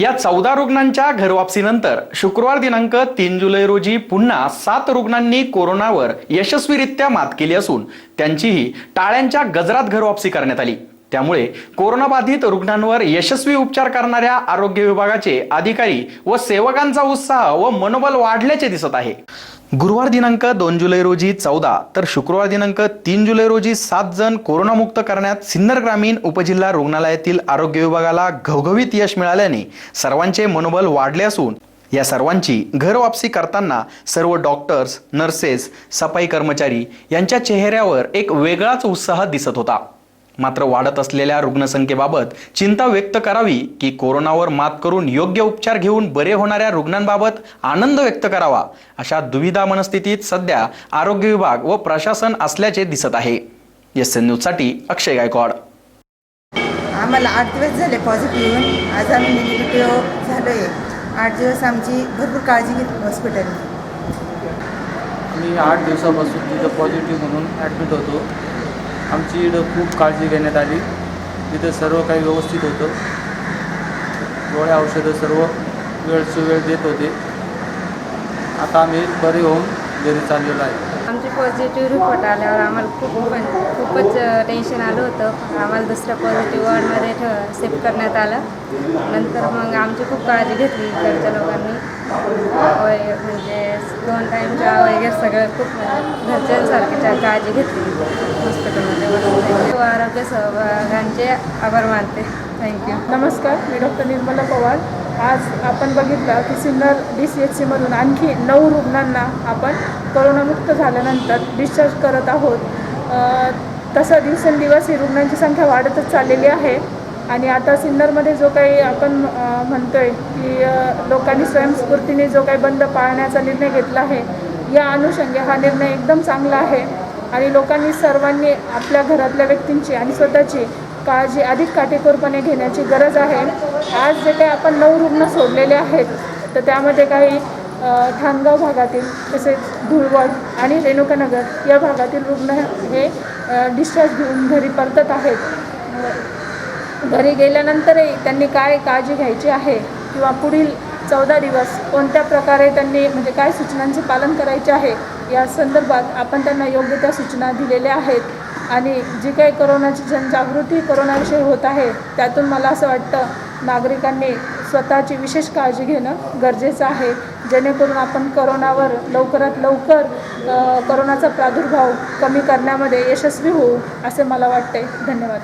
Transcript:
या चौदा रुग्णांच्या घरवापसीनंतर शुक्रवार दिनांक तीन जुलै रोजी पुन्हा सात रुग्णांनी कोरोनावर यशस्वीरित्या मात केली असून त्यांचीही टाळ्यांच्या गजरात घरवापसी करण्यात आली. त्यामुळे कोरोनाबाधित रुग्णांवर यशस्वी उपचार करणाऱ्या आरोग्य विभागाचे अधिकारी व सेवकांचा उत्साह व मनोबल वाढल्याचे दिसत आहे. गुरुवार दिनांक दोन जुलै रोजी चौदा तर शुक्रवार दिनांक तीन जुलै रोजी सात जण कोरोनामुक्त करण्यात सिन्नर ग्रामीण उपजिल्हा रुग्णालयातील आरोग्य विभागाला घवघवीत यश मिळाल्याने सर्वांचे मनोबल वाढले असून या सर्वांची घरवापसी करताना सर्व डॉक्टर्स नर्सेस सफाई कर्मचारी यांच्या चेहऱ्यावर एक वेगळाच उत्साह दिसत होता. मात्र वाढत असलेल्या रुग्णसंख्येबाबत चिंता व्यक्त करावी की कोरोनावर मात करून योग्य उपचार घेऊन बरे होणाऱ्या रुग्णांबाबत आनंद व्यक्त करावा अशा दुविधा मनस्थितीत सध्या आरोग्य विभाग व प्रशासन असल्याचे दिसत आहे. एस एन न्यूजसाठी अक्षय गायकवाड. आम्हाला आठ दिवस झाले पॉझिटिव्ह येऊन. आज आम्ही निगेटिव्ह झालो आहे आठ दिवस आमची भरपूर काळजी घेतली हॉस्पिटलने मी आठ दिवसापासून तिथं पॉझिटिव्ह म्हणून ॲडमिट होतो. आमची इथं खूप काळजी घेण्यात आली. तिथं सर्व काही व्यवस्थित होतं. गोळ्या औषधं सर्व वेळची वेळ देत होते. आता आम्ही बरे होऊन घरी चाललेलो आहे. आमचे पॉझिटिव्ह रिपोर्ट आल्यावर आम्हाला खूप खूपच टेन्शन आलं होतं. आम्हाला दुसऱ्या पॉझिटिव्ह वॉर्डमध्ये ठेव करण्यात आलं. नंतर मग आमची खूप काळजी घेतली इकडच्या लोकांनी. म्हणजे दोन टाईमच्या वगैरे सगळं खूप घरच्यांसारखी घरच्यांसारखीच्या काळजी घेतली. हॉस्पिटलमध्ये आरोग्य सहभागांचे आभार मानते. थँक्यू नमस्कार मी डॉक्टर निर्मला पवार. आज आपण बघितलं की सिन्नर डी सी एच सीमधून आणखी नऊ रुग्णांना आपण करोनामुक्त झाल्यानंतर डिस्चार्ज करत आहोत. तसं दिवसेंदिवस ही रुग्णांची संख्या वाढतच चाललेली आहे. आणि आता सिन्नरमध्ये जो काही आपण म्हणतो म्हणतोय की लोकांनी स्वयंस्फूर्तीने जो काही बंद पाळण्याचा निर्णय घेतला आहे या अनुषंगे हा निर्णय एकदम चांगला आहे. आणि लोकांनी सर्वांनी आपल्या घरातल्या व्यक्तींची आणि स्वतःची काळजी अधिक काटेकोरपणे घेण्याची गरज आहे. आज जे काही आपण नऊ रुग्ण सोडलेले आहेत तर त्यामध्ये काही ठाणगाव भागातील तसेच धुळवड आणि रेणुकानगर या भागातील रुग्ण हे डिस्चार्ज घेऊन घरी परतत आहेत. घरी गेल्यानंतरही त्यांनी काय काळजी घ्यायची आहे किंवा पुढील चौदा दिवस कोणत्या प्रकारे त्यांनी म्हणजे काय सूचनांचे पालन करायचे आहे या संदर्भात आपण त्यांना योग्य त्या सूचना दिलेल्या आहेत. आणि जी काही करोनाची जनजागृती करोनाविषयी होत आहे त्यातून मला असं वाटतं नागरिकांनी स्वतःची विशेष काळजी घेणं गरजेचं आहे. जेणेकरून आपण करोनावर लवकरात लवकर करोनाचा प्रादुर्भाव कमी करण्यामध्ये यशस्वी होऊ असे मला वाटते धन्यवाद.